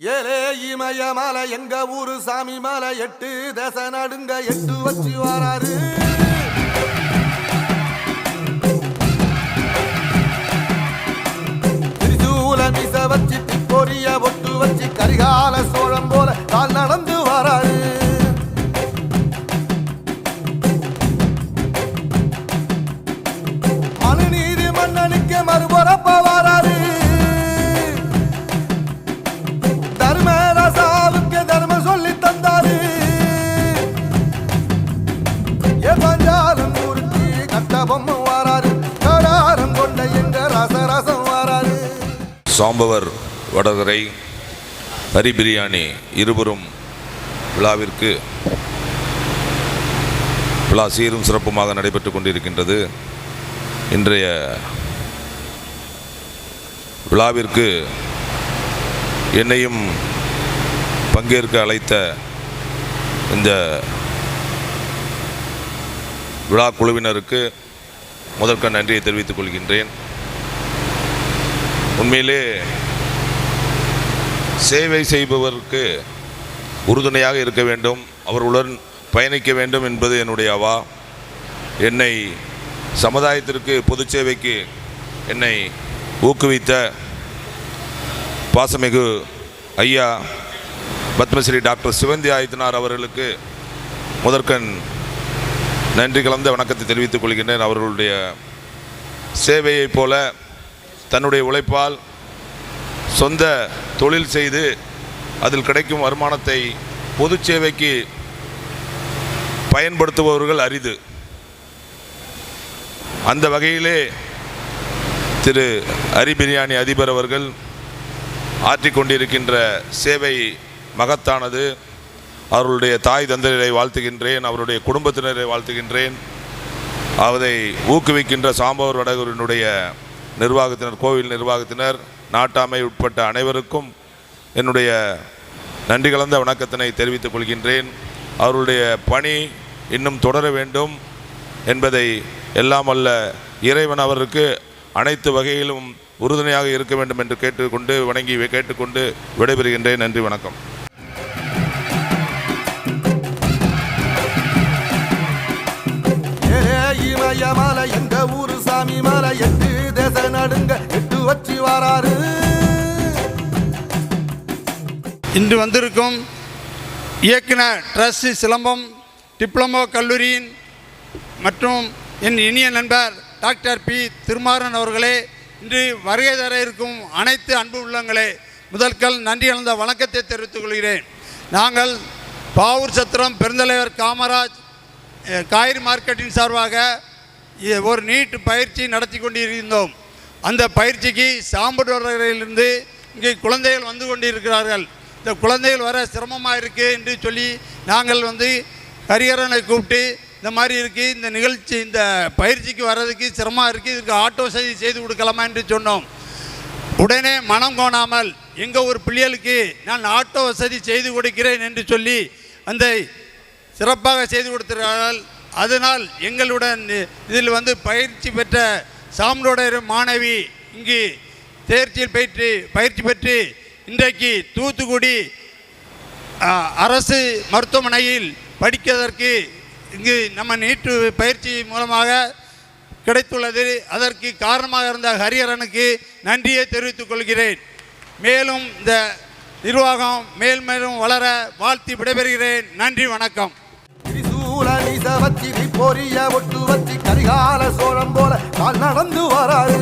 ஏலே இமய மலை எங்க ஊரு சாமி மலை எட்டு தச நடுங்க எட்டு வச்சு வராரு. திரிசூல மிச வச்சு பொரிய ஒட்டு வச்சு கரிகால சோழம் போல கால் நடந்து கடாரம் கொண்ட எங்க ரசரசம் சாம்பவர் வடகரை ஹரி பிரியாணி இருவரும் விழாவிற்கு விழா சீரும் சிறப்புமாக நடைபெற்று கொண்டிருக்கின்றது. இன்றைய விழாவிற்கு என்னையும் பங்கேற்க அழைத்த இந்த விழா குழுவினருக்கு முதற்க நன்றியை தெரிவித்துக் கொள்கின்றேன். உண்மையிலே சேவை செய்பவருக்கு உறுதுணையாக இருக்க வேண்டும் அவர்களுடன் பயணிக்க வேண்டும் என்பது என்னுடைய அவா என்னை சமுதாயத்திற்கு பொது சேவைக்கு என்னை ஊக்குவித்த பாசமிகு ஐயா பத்மஸ்ரீ டாக்டர் சிவந்தி ஆதித்தனார் அவர்களுக்கு முதற்கண் நன்றி கலந்த வணக்கத்தை தெரிவித்துக் கொள்கின்றேன். அவர்களுடைய சேவையைப் போல தன்னுடைய உழைப்பால் சொந்த தொழில் செய்து அதில் கிடைக்கும் வருமானத்தை பொது சேவைக்கு பயன்படுத்துபவர்கள் அரிது. அந்த வகையிலே திரு ஹரி பிரியாணி அதிபர் அவர்கள் ஆற்றிக்கொண்டிருக்கின்ற சேவை மகத்தானது. அவர்களுடைய தாய் தந்தையரை வாழ்த்துகின்றேன் அவருடைய குடும்பத்தினரை வாழ்த்துகின்றேன். அவரை ஊக்குவிக்கின்ற சாம்பவர் வடகூரினுடைய நிர்வாகத்தினர் கோவில் நிர்வாகத்தினர் நாட்டாமை உட்பட்ட அனைவருக்கும் என்னுடைய நன்றி கலந்த வணக்கத்தினை தெரிவித்துக் கொள்கின்றேன். அவருடைய பணி இன்னும் தொடர வேண்டும் என்பதை எல்லாம் அல்ல இறைவன் அவருக்கு அனைத்து வகையிலும் உறுதுணையாக இருக்க வேண்டும் என்று கேட்டுக்கொண்டு வணங்கி கேட்டுக்கொண்டு விடைபெறுகின்றேன். நன்றி வணக்கம். மலை எங்க ஊரு சாமி மலை? எட்டு தேச நடுங்க எட்டு வச்சு வராரு. இன்று வந்திருக்கும் இயக்குனர் ட்ரஸ்டி சிலம்பம் டிப்ளமோ கல்லூரியின் மற்றும் என் இனிய நண்பர் டாக்டர் பி. திருமாறன் அவர்களே இன்று வருகை தர இருக்கும் அனைத்து அன்பு உள்ளங்களே முதற்கல் நன்றி கலந்த வணக்கத்தை தெரிவித்துக் கொள்கிறேன். நாங்கள் பாவூர் சத்திரம் பெருந்தலைவர் காமராஜ் காய்கறி மார்க்கெட்டின் சார்பாக ஒரு நீட் பயிற்சி நடத்தி கொண்டிருந்தோம். அந்த பயிற்சிக்கு சாம்படுவரையிலிருந்து இங்கே குழந்தைகள் வந்து கொண்டிருக்கிறார்கள். இந்த குழந்தைகள் வர சிரமமாக இருக்குது என்று சொல்லி நாங்கள் வந்து ஹரிஹரனை கூப்பிட்டு இந்த மாதிரி இருக்குது இந்த நிகழ்ச்சி இந்த பயிற்சிக்கு வர்றதுக்கு சிரமமாக இருக்குது இதுக்கு ஆட்டோ வசதி செய்து கொடுக்கலாமா என்று சொன்னோம். உடனே மனம் கோணாமல் எங்கள் ஒரு பிள்ளைகளுக்கு நான் ஆட்டோ வசதி செய்து கொடுக்கிறேன் என்று சொல்லி அந்த சிறப்பாக செய்து கொடுத்திருக்கிறார்கள். அதனால் எங்களுடன் இதில் வந்து பயிற்சி பெற்ற சாம்ரோடர் மாணவி இங்கு தேர்ச்சியில் பயிற்று பயிற்சி பெற்று இன்றைக்கு தூத்துக்குடி அரசு மருத்துவமனையில் படிப்பதற்கு இங்கு நம்ம நீட்டு பயிற்சி மூலமாக கிடைத்துள்ளது. அதற்கு காரணமாக இருந்த ஹரிஹரனுக்கு நன்றியை தெரிவித்துக் கொள்கிறேன். மேலும் இந்த நிர்வாகம் மேல் மேலும் வளர வாழ்த்தி விடைபெறுகிறேன். நன்றி வணக்கம். திரிசூல மிச பொரிய ஒட்டு வச்சு கரிகால சோழம் போல கால் நடந்து வராரு